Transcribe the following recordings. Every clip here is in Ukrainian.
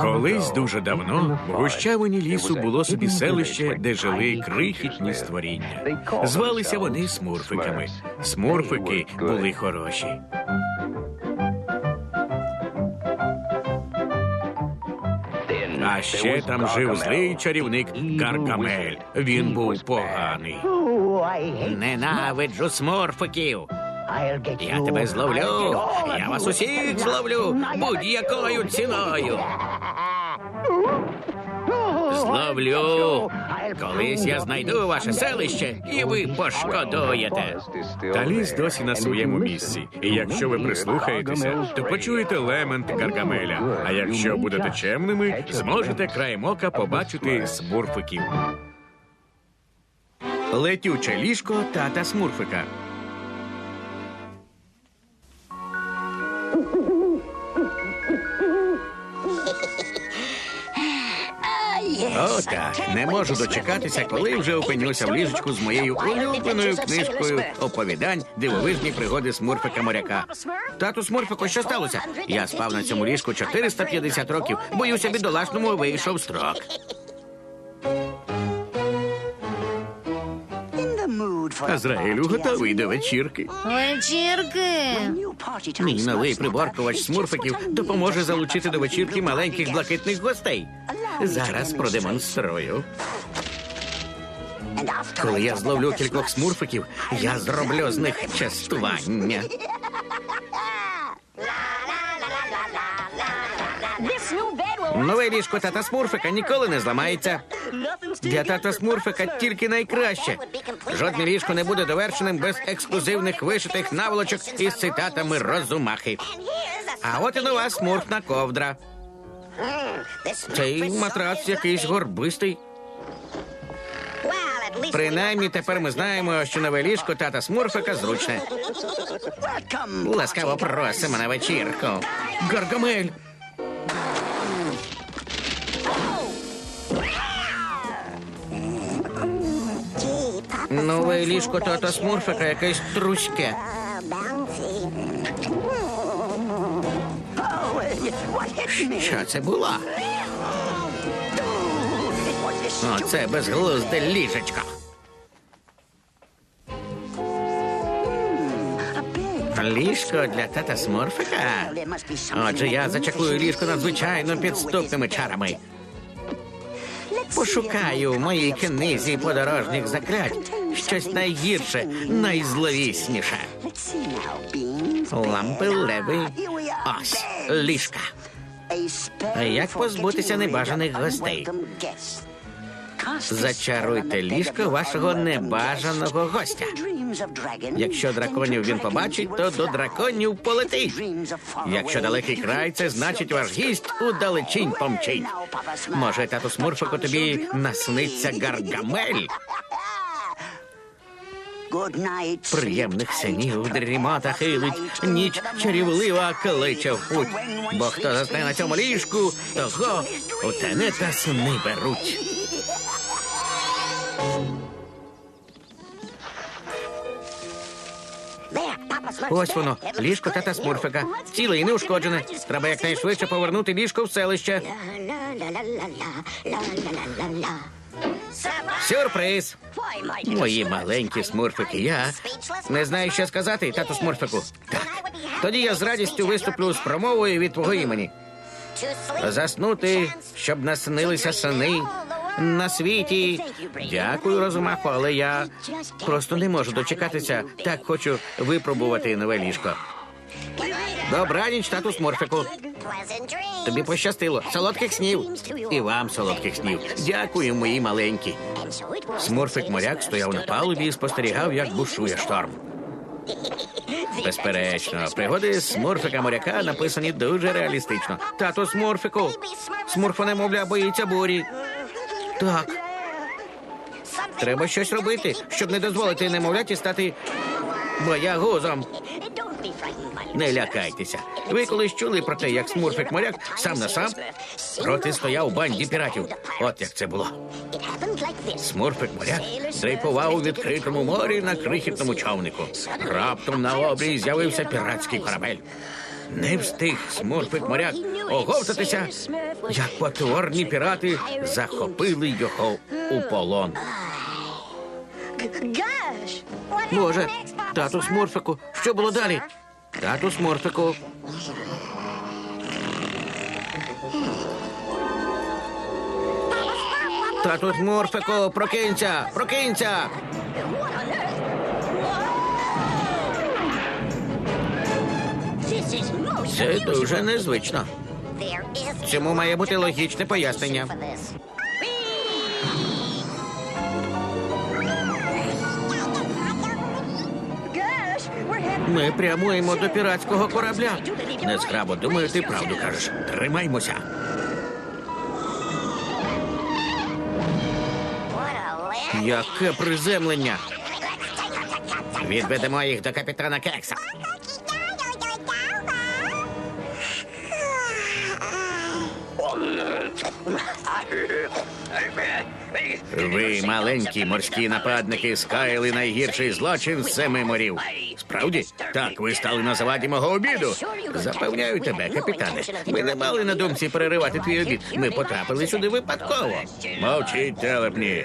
Колись дуже давно в гущавині лісу було собі селище, де жили крихітні створіння. Звалися вони смурфиками. Смурфики були хороші. А ще там жив злий чарівник Гаргамель. Він був поганий. Ненавиджу смурфиків. Я тебе зловлю. Я вас усіх зловлю будь-якою ціною. Зловлю. Колись я знайду ваше селище, і ви пошкодуєте. Та ліс досі на своєму місці. І якщо ви прислухаєтеся, то почуєте лемент Гаргамеля. А якщо будете чемними, зможете краєм ока побачити смурфиків. Летюче ліжко тата смурфика. О, так, не можу дочекатися, коли вже опинюся в ліжечку з моєю улюбленою книжкою оповідань дивовижні пригоди смурфика моряка. Тату Смурфику, що сталося? Я спав на цьому ліжку 450 років. Боюся, бідолашному вийшов строк. Азраїлю готовий до вечірки. Вечірки. Мій новий приборкувач смурфиків допоможе залучити до вечірки маленьких блакитних гостей. Зараз продемонструю. Коли я зловлю кількох смурфиків, я зроблю з них частування. Нове ліжко тата смурфика ніколи не зламається. Для тата смурфика тільки найкраще. Жодне ліжко не буде довершеним без ексклюзивних вишитих наволочок із цитатами Розумахи. А от і нова смурфна ковдра. Цей матрац якийсь горбистий. Принаймні тепер ми знаємо, що нове ліжко тата смурфика зручне. Ласкаво просимо на вечірку. Гаргамель. Нове ліжко тата смурфика якесь труське. Що це було? Оце безглузде ліжечко. Ліжко для тата смурфика? Отже, я зачекую ліжко надзвичайно підступними чарами. Пошукаю в моїй книзі подорожніх заклять щось найгірше, найзловісніше. Лампи леви. Ось ліжка. Як позбутися небажаних гостей? Зачаруйте ліжко вашого небажаного гостя. Якщо драконів він побачить, то до драконів полетить. Якщо далекий край, це значить ваш гість удалечінь помчить. Може, тату Смурфику тобі насниться гаргамель? Приємних синів дрімота хилить, ніч чарівлива кличе в путь. Бо хто засне на цьому ліжку, того у тене та сни беруть. Ось воно, ліжко тата Смурфика. Ціле і неушкоджене. Треба якнайшвидше повернути ліжко в селище. Сюрприз! Мої маленькі смурфики. Я не знаю, що сказати, тату Смурфику. Так. Тоді я з радістю виступлю з промовою від твого імені. Заснути, щоб наснилися сини на світі. Дякую, розумаху, але я просто не можу дочекатися. Так хочу випробувати нове ліжко. Добраніч, тату Смурфику. Тобі пощастило. Солодких снів. І вам солодких снів. Дякую, мої маленькі. Смурфик моряк стояв на палубі і спостерігав, як бушує шторм. Безперечно, пригоди Смурфика моряка написані дуже реалістично. Тато Смурфику. Смурфа немовля боїться бурі. Так, треба щось робити, щоб не дозволити немовляті стати боягузом. Не лякайтеся. Ви колись чули про те, як смурфик моряк сам на сам протистояв банді піратів. От як це було. Смурфик моряк дрейфував у відкритому морі на крихітному човнику. Раптом на обрії з'явився піратський корабель. Не встиг смурфик моряк оговтатися, як потворні пірати захопили його у полон. Боже, тату Смурфику, що було далі? Тату Смурфику. Тату Смурфику, прокинься, прокинься. Це дуже незвично. Цьому має бути логічне пояснення. Ми прямуємо до піратського корабля. Незграбо, думаю, ти правду кажеш. Тримаймося. Яке приземлення. Відведемо їх до капітана Кекса. Ви, маленькі морські нападники, скаяли найгірший злочин з семи морів. Справді? Так, ви стали на заваді мого обіду. Запевняю тебе, капітане. Ми не мали на думці переривати твій обід. Ми потрапили сюди випадково. Мовчіть, телепні.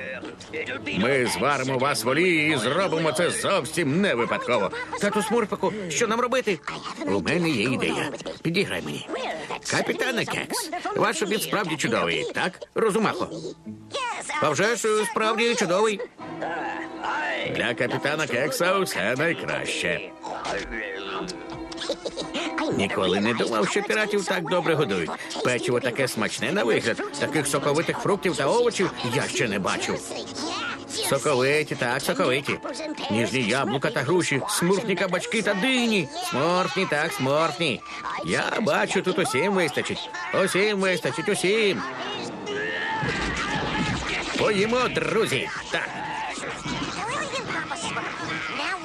Ми зваримо вас в і зробимо це зовсім не випадково. Тату Смурфику, що нам робити? У мене є ідея. Підіграй мені. Капітане Кекс, ваш обід справді чудовий, так? Розумахо. А вже ж справді чудовий. Для капітана Кекса все найкраще. Ніколи не думав, що піратів так добре годують. Печиво таке смачне на вигляд. Таких соковитих фруктів та овочів я ще не бачив. Соковиті, так, соковиті. Ніжні яблука та груші, смурфні кабачки та дині. Смурфні, так, смурфні. Я бачу, тут усім вистачить. Усім вистачить, усім. Поїмо, друзі. Так.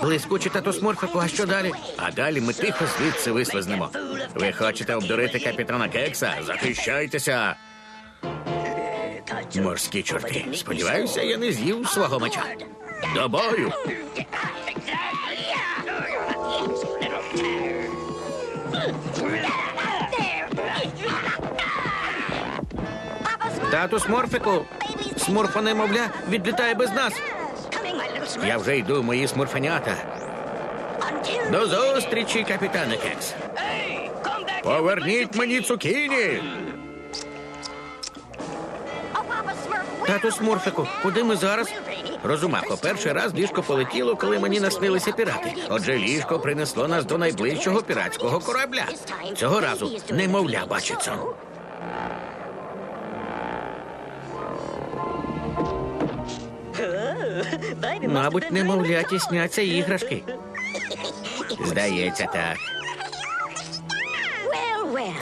Блискуче тату смурфику, а що далі? А далі ми тихо звідси вислизнемо. Ви хочете обдурити капітана Кекса? Захищайтеся. Морські чорти. Сподіваюся, я не з'їв свого меча. До бою. Тату смурфику. Смурфа немовля відлітає без нас. Я вже йду, мої смурфенята. До зустрічі, капітане Кекс. Поверніть мені цукіні. Тату Смурфику, куди ми зараз? Розумахо, перший раз ліжко полетіло, коли мені наснилися пірати. Отже, ліжко принесло нас до найближчого піратського корабля. Цього разу немовля бачиться. Мабуть, немовляті сняться іграшки. Здається, так.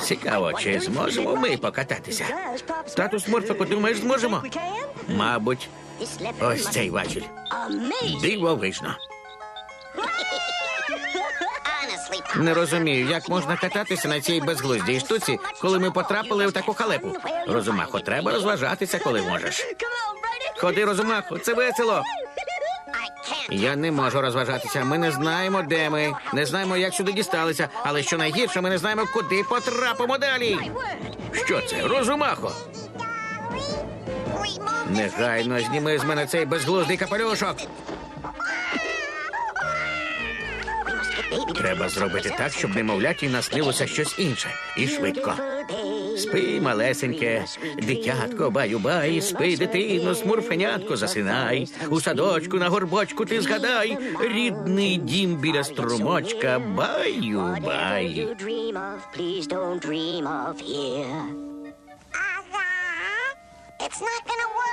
Цікаво, чи зможемо ми покататися? Тату Смурфику, думаєш, зможемо? Мабуть, ось цей важіль. Дивовижно. Не розумію, як можна кататися на цій безглуздій штуці, коли ми потрапили в таку халепу. Розумахо, треба розважатися, коли можеш. Ходи, Розумахо, це весело. Я не можу розважатися. Ми не знаємо, де ми, не знаємо, як сюди дісталися, але що найгірше, ми не знаємо, куди потрапимо далі. Що це? Розумахо? Негайно зніми з мене цей безглуздий капелюшок. Треба зробити так, щоб немовляті наснилося щось інше. І швидко. Спи, малесеньке, дитятко, баю-бай, спи, дитино, смурфенятко, засинай. У садочку на горбочку ти згадай. Рідний дім біля струмочка, баю-бай.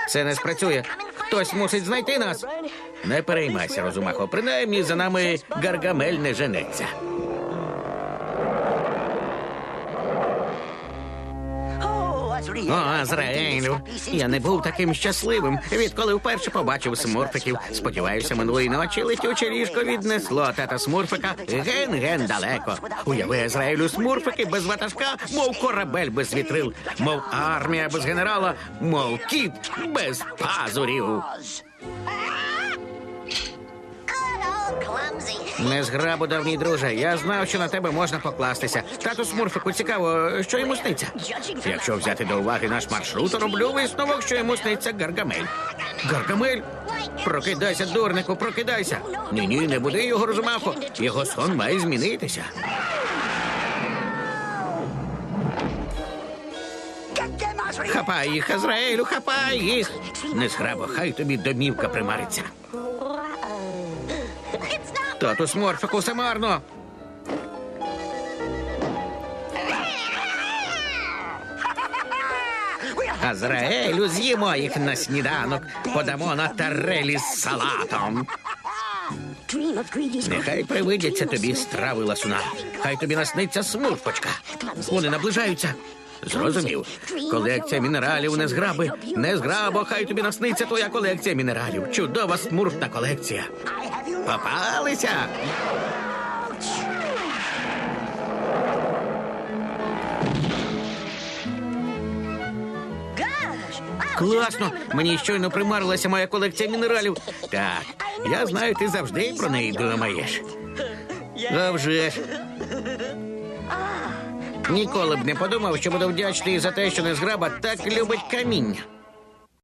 Це не спрацює. Хтось мусить знайти нас. Не переймайся, розумахо. Принаймні за нами гаргамель не женеться. О, Азраелю, я не був таким щасливим, відколи вперше побачив смурфиків. Сподіваюся, минулої ночі летюче ріжко віднесло тата смурфика ген-ген далеко. Уяви, Азраелю смурфики без ватажка, мов корабель без вітрил, мов армія без генерала, мов кіт без пазурів. Незграбу, давній друже, я знав, що на тебе можна покластися. Тату Смурфику цікаво, що йому сниться. Якщо взяти до уваги наш маршрут, роблю висновок, що йому сниться Гаргамель. Гаргамель? Прокидайся, дурнику, прокидайся. Ні, ні, не буди його розумаху. Його сон має змінитися. Хапай їх, Азраїлю, хапай їх. Незграбо, хай тобі домівка примариться. Тату Смурфику, все марно. Азраелю, з'їмо їх на сніданок, подамо на тарелі з салатом. Нехай привидяться тобі страви ласуна. Хай тобі насниться смурфочка. Вони наближаються. Зрозумів. Колекція мінералів не зграби. Не зграбо, хай тобі насниться твоя колекція мінералів. Чудова смурфна колекція. Попалися. Класно! Мені щойно примарилася моя колекція мінералів. Так, я знаю, ти завжди про неї думаєш. А вже ж. Ніколи б не подумав, що буду вдячний за те, що незграба так любить каміння.